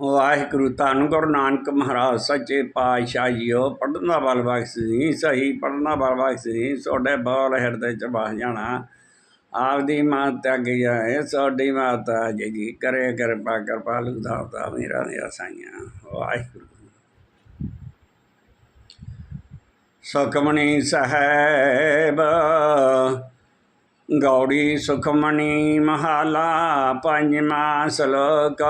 ਵਾਹਿਗੁਰੂ ਧੰਨ ਗੁਰੂ ਨਾਨਕ ਮਹਾਰਾਜ, ਸੱਚੇ ਪਾਤਸ਼ਾਹ ਜੀਓ ਪੜਨਾ ਬਲ ਬਖਸ਼ ਜੀ ਸਹੀ ਪੜਨਾ ਬਲ ਬਖਸ਼ ਜੀ ਤੁਹਾਡੇ ਬੋਲ ਹਿਰਦੇ ਚ ਬਸ ਜਾਣਾ। ਆਪਦੀ ਮਾਤਾ ਅੱਗੇ ਜਾਏ ਸਾਡੀ ਮਾਤਾ ਜੀ ਕਰੇ ਕਿਰਪਾ ਕਿਰਪਾ ਦਾਤਾ ਮੇਰਾ ਨੇ ਸਾਈਆਂ ਵਾਹਿਗੁਰੂ। ਸੁਖਮਣੀ ਸਾਹਿਬ ਗੌੜੀ ਸੁਖਮਣੀ ਮਹਾਲਾ, ਪੰਜਵਾਂ ਸ਼ਲੋਕ।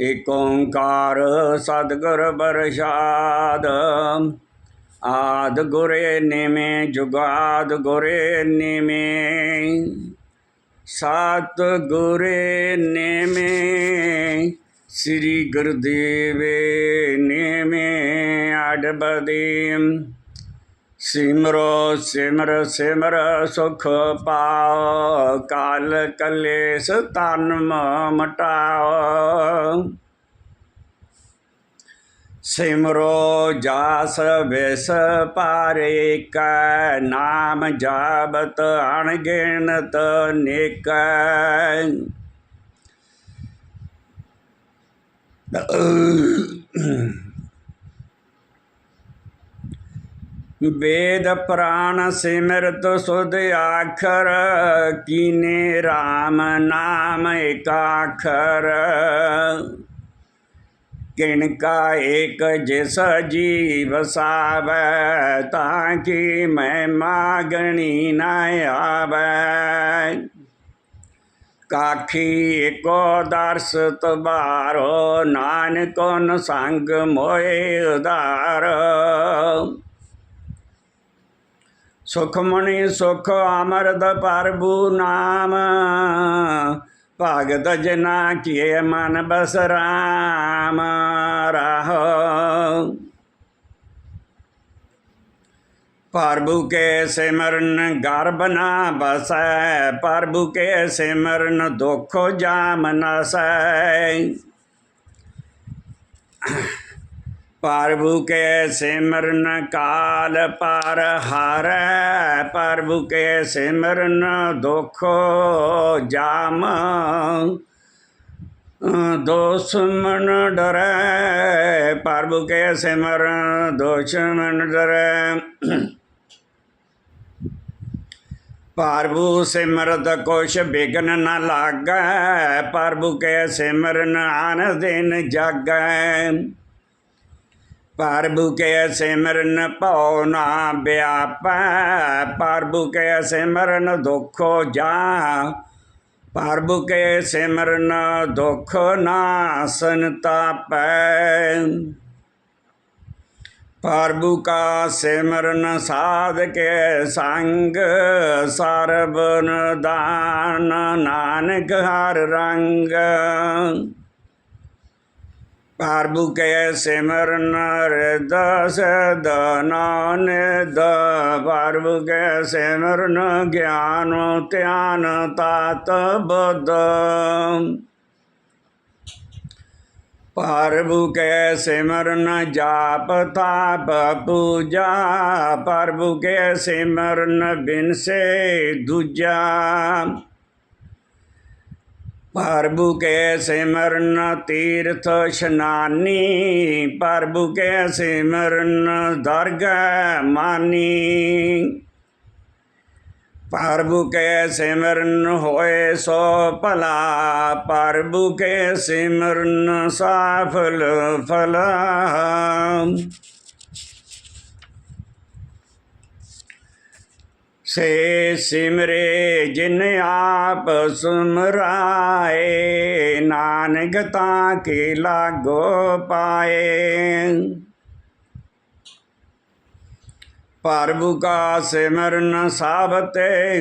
ਏਕ ਓੰਕਾਰ ਸਤਿਗੁਰ ਪ੍ਰਸਾਦ। ਆਦ ਗੁਰੇ ਨੇਮੇ, ਜੁਗਾਦ ਗੁਰੇ ਨਿਮੇ। ਸਤ ਗੁਰੇ ਨੇਮੇ, ਸ੍ਰੀ ਗੁਰਦੇਵੇ ਨੇਮੇ, ਅਡਬਦੇ। ਸਿਮਰੋ ਸਿਮਰ ਸਿਮਰ ਸੁਖ ਪਾਓ, ਕਾਲ ਕਲੇਸ਼ ਤਨ ਮਟਾਓ। ਸਿਮਰੋ ਜਾਸ ਵਿਸ ਪਾਰੇ ਕੈ, ਨਾਮ ਜਾਬਤ ਅਣਗਿਣਤ ਨਿਕੈ। ਵੇਦ ਪ੍ਰਾਨ ਸਿਮਰਤ ਸੁਧ ਆਖਰ, ਕੀਨੇ RAM ਨਾਮ ਏਕਾਖਰ ਕਿਣਕਾ ਏਕ ਜਿਸ ਜੀਵ ਸਾਵੈ, ਤਾਂ ਕਿ ਮੈਂ ਮਾਗਣੀ ਨਾ ਆਵੈ। ਕਾਖੀ ਏਕੋ ਦਰਸ ਤਬਾਰੋ ਨਾਨਕੋ ਸੰਗ ਮੋਏ ਉਦਾਰ ਸੁਖਮਣੀ ਸੁਖ ਅਮਰਦ ਪ੍ਰਭੂ ਨਾਮ। ਭਗਤ ਜਨਾ ਕੀਏ ਮਨ ਬਸ ਰਾਮ ਰਹੋ। ਪ੍ਰਭੂ ਕੇ ਸਿਮਰਨ ਗਰਬ ਨਾ ਬਸੈ, ਪ੍ਰਭੂ ਕੇ ਸਿਮਰਨ ਦੁਖ ਜਾਮ ਨਸੈ ਪ੍ਰਭੂ ਕੇ ਸਿਮਰਨ ਕਾਲ ਪਰ ਹਾਰੈ ਪ੍ਰਭੂ ਕੇ ਸਿਮਰਨ ਦੁਖ ਜਾਮ। ਦੁਸ਼ਮਨ ਡਰੈ ਪ੍ਰਭੂ ਕੇ ਸਿਮਰਨ ਦੁਸ਼ਮਨ ਡਰੈ। ਪ੍ਰਭੂ ਸਿਮਰਤ ਕੁਛ ਬਿਗਨ ਨ ਲਾਗੈ ਪ੍ਰਭੂ ਕੇ ਸਿਮਰਨ ਆਨ ਦਿਨ ਜਾਗੈ। ਪ੍ਰਭੂ ਕੇ ਸਿਮਰਨ ਭਉ ਨਾ ਵਿਆਪੈ ਪ੍ਰਭੂ ਕੇ ਸਿਮਰਨ ਦੁਖੋ ਜਾ ਪ੍ਰਭੂ ਕੇ ਸਿਮਰਨ ਦੁਖ ਨਾਸਨ ਤਾਪੈ। ਪ੍ਰਭੂ ਕਾ ਸਿਮਰਨ ਸਾਧ ਕੇ ਸੰਗ, ਸਰਬਨ ਦਾਨ ਨਾਨਕ ਹਰ ਰੰਗ। ਪ੍ਰਭੂ ਕੇ ਸਿਮਰਨ ਰਿਦ ਸਦ ਨਾਨਦ ਪ੍ਰਭੂ ਕੇ ਸਿਮਰਨ ਗਿਆਨ ਧਿਆਨ ਤਾਤ ਬੁੱਧ ਪ੍ਰਭੂ ਕੇ ਸਿਮਰਨ ਜਾਪ ਤਾਪ ਪੂਜਾ ਪ੍ਰਭੂ ਕੇ ਸਿਮਰਨ ਬਿਨ ਸੇ ਦੂਜਾ ਪ੍ਰਭੂ ਕੇ ਸਿਮਰਨ ਤੀਰਥ ਇਸ਼ਨਾਨੀ ਪ੍ਰਭੂ ਕੇ ਸਿਮਰਨ ਦਰਗਹਿ ਮਾਨੀ। ਪ੍ਰਭੂ ਕੇ ਸਿਮਰਨ ਹੋਏ ਸੋ ਭਲਾ ਪ੍ਰਭੂ ਕੇ ਸਿਮਰਨ ਸਾਫਲ ਫਲਾ। ਸੇ ਸਿਮਰੇ ਜਿਨ ਆਪ ਸੁਮਰਾਏ, ਨਾਨਕ ਤਾਂ ਕੇ ਲਾਗੋ ਪਾਏ। ਪ੍ਰਭੂ ਕਾ ਸਿਮਰਨ ਸਭ ਤੇ